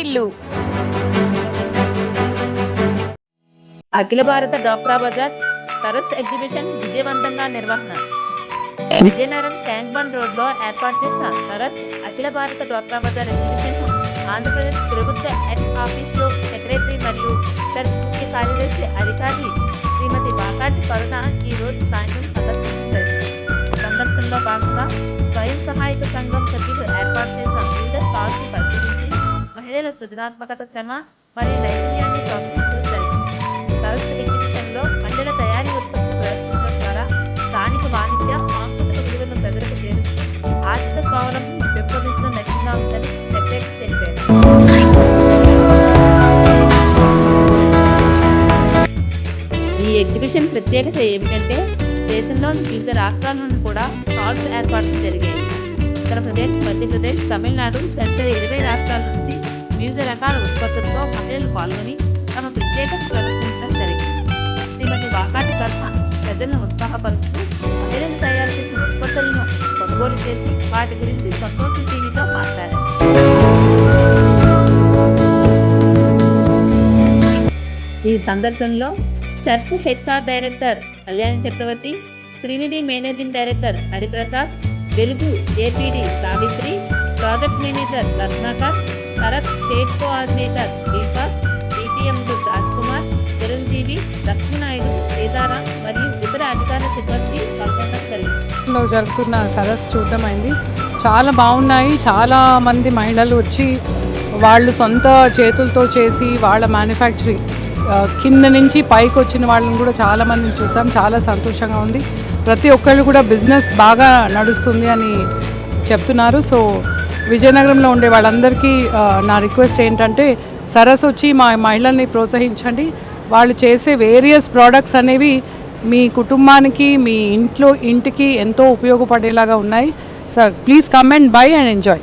వాకిళ్ళు అఖిల భారత డాక్రా బజార్ సరస్ ఎగ్జిబిషన్ విజయవంతంగా నిర్వహణ. విజయనగరం ట్యాంక్ బండ్ రోడ్లో ఏర్పాటు చేసిన సరస్ అఖిల భారత డ్వాక్రా బజార్ ఎగ్జిబిషన్ ఆంధ్రప్రదేశ్ ప్రభుత్వ ఎక్స్ ఆఫీస్లో సెక్రటరీ మరియు సర్స్ ముఖ్య కార్యదర్శి అధికారి శ్రీమతి బాకాటి కరుణ ఈ రోజు సాయంత్రం సందర్శించారు సందర్శనలో భాగంగా స్వయం సహాయక సంఘం సభ్యులు ఏర్పాటు చేసిన వివిధ స్టాల్స్ పరిశీలించి మహిళల సృజనాత్మకత శ్రమ మరియు నైపుణ్యాన్ని ప్రోత్సహించారు సరస్సు ఎగ్జిబిషన్లో మహిళల తయారీ ఉత్పత్తులు ప్రదర్శించడం ద్వారా స్థానిక వాణిజ్య సాంస్కృతిక విలువలను ప్రజలకు చేరుస్తూ ఆర్థిక స్వావలంబం పెంపొందించడం లక్ష్యంగా ఉందని సెక్రటరీ తెలిపారు ఈ ఎగ్జిబిషన్ ప్రత్యేకత ఏమిటంటే దేశంలోని వివిధ రాష్ట్రాల నుండి కూడా స్టాల్స్ ఏర్పాట్లు జరిగాయి. ఉత్తరప్రదేశ్ మధ్యప్రదేశ్ తమిళనాడు తదితర ఇరవై రాష్ట్రాల నుంచి వివిధ రకాల ఉత్పత్తులతో మహిళలు పాల్గొని తమ ప్రత్యేకత ప్రదర్శించడం జరిగింది శ్రీమతి వాకాటి కర్మ ప్రజలను ఉత్సాహపరుస్తూ మహిళలు తయారు చేసిన ఉత్పత్తులను కొనుగోలు చేసి వాటి గురించి సంతోషి టీవీతో మాట్లాడారు. ఈ సందర్భంలో church HR director Kalyan Chakravarthi Srinidhi managing director Hariprasad Velugu APD Savitri project manager Ratnakar Bharat state coordinator Deepak డిటిఎంలు Rajkumar Chiranjeevi Lakshminaidu Sitaram మరియు ఇతర అధికార సిబ్బంది పాల్గొనడం జరిగింది. జరుగుతున్న సరస్సు చూద్దామైంది చాలా బాగున్నాయి. చాలా మంది మహిళలు వచ్చి వాళ్ళు సొంత చేతులతో చేసి వాళ్ళ మ్యానుఫ్యాక్చరింగ్ కింద నుంచి పైకి వచ్చిన వాళ్ళని కూడా చాలామందిని చూసాం. చాలా సంతోషంగా ఉంది. ప్రతి ఒక్కళ్ళు కూడా బిజినెస్ బాగా నడుస్తుంది అని చెప్తున్నారు. సో విజయనగరంలో ఉండే వాళ్ళందరికీ నా రిక్వెస్ట్ ఏంటంటే సరస్సు వచ్చి మా మహిళల్ని ప్రోత్సహించండి. వాళ్ళు చేసే వేరియస్ ప్రోడక్ట్స్ అనేవి మీ కుటుంబానికి మీ ఇంట్లో ఇంటికి ఎంతో ఉపయోగపడేలాగా ఉన్నాయి. So please come and buy and enjoy.